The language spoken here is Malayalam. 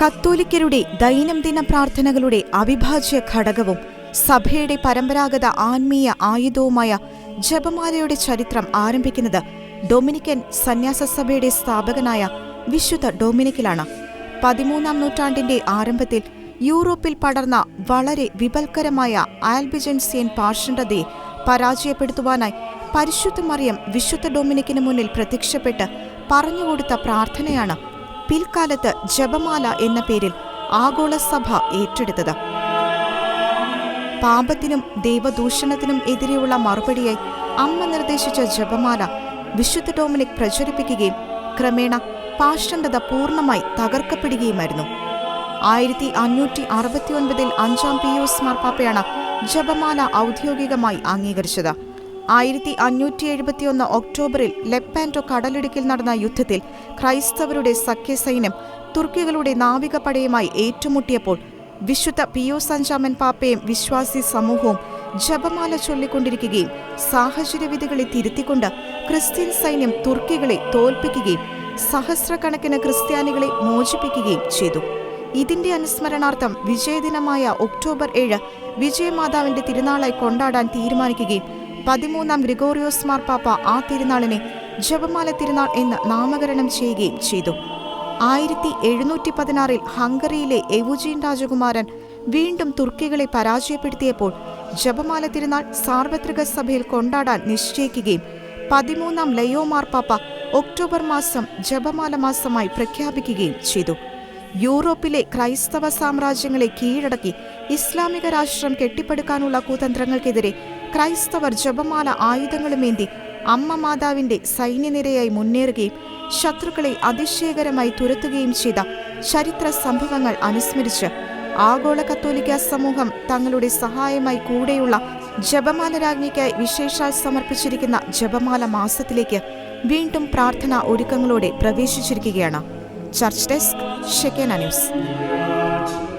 കത്തോലിക്കരുടെ ദൈനംദിന പ്രാർത്ഥനകളുടെ അവിഭാജ്യ ഘടകവും സഭയുടെ പരമ്പരാഗത ആത്മീയ ആയുധവുമായ ജപമാലയുടെ ചരിത്രം ആരംഭിക്കുന്നത് ഡൊമിനിക്കൻ സന്യാസ സഭയുടെ സ്ഥാപകനായ വിശുദ്ധ ഡൊമിനിക്കിലാണ്. പതിമൂന്നാം നൂറ്റാണ്ടിന്റെ ആരംഭത്തിൽ യൂറോപ്പിൽ പടർന്ന വളരെ വിപൽക്കരമായ ആൽബിജൻസിയൻ പാഷണ്ഡതയെ പരാജയപ്പെടുത്തുവാനായി പരിശുദ്ധ മറിയം വിശുദ്ധ ഡൊമിനിക്കിന് മുന്നിൽ പ്രത്യക്ഷപ്പെട്ട് പറഞ്ഞുകൊടുത്ത പ്രാർത്ഥനയാണ് പിൽക്കാലത്ത് ജപമാല എന്ന പേരിൽ ആഗോള സഭ ഏറ്റെടുത്തത്. പാപത്തിനും ദൈവദൂഷണത്തിനും എതിരെയുള്ള മറുപടിയായി അമ്മ നിർദ്ദേശിച്ച ജപമാല വിശുദ്ധ ഡോമിനിക് പ്രചരിപ്പിക്കുകയും ക്രമേണ പാഷണ്ഡത പൂർണമായി തകർക്കപ്പെടുകയുമായിരുന്നു. ആയിരത്തി അഞ്ഞൂറ്റി അറുപത്തിയൊൻപതിൽ അഞ്ചാം പിയൂസ് മാർപ്പാപ്പയാണ് ജപമാല ഔദ്യോഗികമായി അംഗീകരിച്ചത്. ആയിരത്തി അഞ്ഞൂറ്റി എഴുപത്തിയൊന്ന് ഒക്ടോബറിൽ ലെപ്പാൻഡോ കടലിടുക്കിൽ നടന്ന യുദ്ധത്തിൽ ക്രൈസ്തവരുടെ സഖ്യസൈന്യം തുർക്കികളുടെ നാവികപ്പടയുമായി ഏറ്റുമുട്ടിയപ്പോൾ വിശുദ്ധ പിയൂസ് സഞ്ചാമൻ പാപ്പയും വിശ്വാസി സമൂഹവും ജപമാല ചൊല്ലിക്കൊണ്ടിരിക്കുകയും സാഹചര്യവിധികളെ തിരുത്തിക്കൊണ്ട് ക്രിസ്ത്യൻ സൈന്യം തുർക്കികളെ തോൽപ്പിക്കുകയും സഹസ്രക്കണക്കിന് ക്രിസ്ത്യാനികളെ മോചിപ്പിക്കുകയും ചെയ്തു. ഇതിന്റെ അനുസ്മരണാർത്ഥം വിജയദിനമായ ഒക്ടോബർ ഏഴ് വിജയമാതാവിന്റെ തിരുനാളായി കൊണ്ടാടാൻ തീരുമാനിക്കുകയും പതിമൂന്നാം ഗ്രിഗോറിയോസ് മാർപ്പാപ്പ ആ തിരുനാളിനെ ജപമാല തിരുനാൾ എന്ന് നാമകരണം ചെയ്യുകയും ചെയ്തു. ആയിരത്തി എഴുന്നൂറ്റി പതിനാറിൽ ഹംഗറിയിലെ എവുജീൻ രാജകുമാരൻ വീണ്ടും തുർക്കികളെ പരാജയപ്പെടുത്തിയപ്പോൾ ജപമാല തിരുനാൾ സാർവത്രിക സഭയിൽ കൊണ്ടാടാൻ നിശ്ചയിക്കുകയും പതിമൂന്നാം ലയോ മാർപ്പാപ്പ ഒക്ടോബർ മാസം ജപമാല മാസമായി പ്രഖ്യാപിക്കുകയും ചെയ്തു. യൂറോപ്പിലെ ക്രൈസ്തവ സാമ്രാജ്യങ്ങളെ കീഴടക്കി ഇസ്ലാമിക രാഷ്ട്രം കെട്ടിപ്പടുക്കാനുള്ള കുതന്ത്രങ്ങൾക്കെതിരെ ക്രൈസ്തവർ ജപമാല ആയുധങ്ങളുമേന്തി അമ്മ മാതാവിന്റെ സൈന്യനിരയായി മുന്നേറുകയും ശത്രുക്കളെ അതിശയകരമായി തുരത്തുകയും ചെയ്ത ചരിത്ര സംഭവങ്ങൾ അനുസ്മരിച്ച് ആഗോള കത്തോലിക്ക സമൂഹം തങ്ങളുടെ സഹായമായി കൂടെയുള്ള ജപമാല രാജ്ഞിക്കായി വിശേഷാൽ സമർപ്പിച്ചിരിക്കുന്ന ജപമാല മാസത്തിലേക്ക് വീണ്ടും പ്രാർത്ഥനാ ഒരുക്കങ്ങളോടെ പ്രവേശിച്ചിരിക്കുകയാണ്. Church desk Shekinah News.